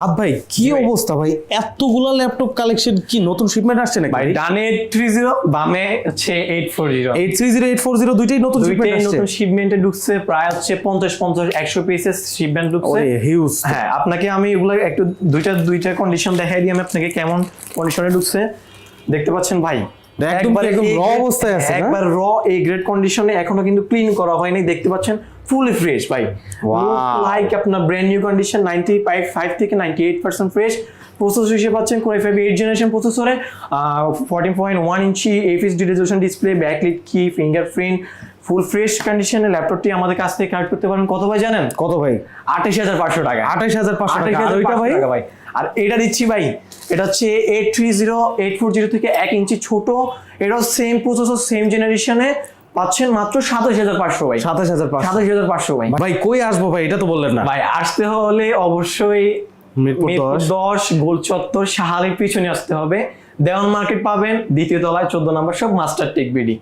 আব ভাই কি অবস্থা ভাই? এতগুলা ল্যাপটপ কালেকশন কি নতুন শিপমেন্ট আসছে নাকি ভাই ডানে থ্রি জিরো বামে হচ্ছে eight four zero eight three zero eight four zero দুইটাই নতুন শিপমেন্ট আসছে? নতুন শিপমেন্টে ঢুকছে প্রায় হচ্ছে পঞ্চাশ পঞ্চাশ একশো পিসেস শিপমেন্ট ঢুকছে। হিউজ হ্যাঁ আপনাকে আমি এগুলো একটু দুইটা দুইটা কন্ডিশন দেখাই দিই আমি আপনাকে কেমন কন্ডিশনে ঢুকছে। দেখতে পাচ্ছেন ভাই একবার একদম A raw grade- অবস্থায় আছে না? একবার র এ গ্রেড কন্ডিশনে এখনও কিন্তু ক্লিন করা হয়নি দেখতে পাচ্ছেন ফুলি ফ্রেশ ভাই. লাইক আপনার brand new condition ninety five five থেকে ninety eight percent fresh processor হিসেবে পাচ্ছেন core i five eight generation প্রসেসরে fourteen point one inch FHD resolution display backlit key fingerprint full fresh কন্ডিশনে ল্যাপটপটি আমাদের কাছ থেকে করতে পারেন। কত ভাই জানেন? কত ভাই? আঠাশ হাজার পাঁচশো টাকা। আঠাইশ হাজার পাঁচশো টাকা। আর 28,500 ওইটা ভাই? টাকা ভাই। আর এটা দিচ্ছি ভাই এটা হচ্ছে eight three zero eight four zero থেকে এক ইঞ্চি ছোট। এটাও সেম প্রসেসর সেম জেনারেশনে পাচ্ছেন মাত্র সাতাশ হাজার পাঁচশো ভাই। সাতাশ হাজার সাতাশ হাজার পাঁচশো ভাই। ভাই কই আসব ভাই? এটা তো বললেন না। ভাই আসতে হলে অবশ্যই দশ। দশ গোল চত্বর শাহালির পিছনে আসতে হবে। দেওয়ান মার্কেট পাবেন দ্বিতীয় তলায় চোদ্দ নম্বর সব মাস্টার টেক বিডি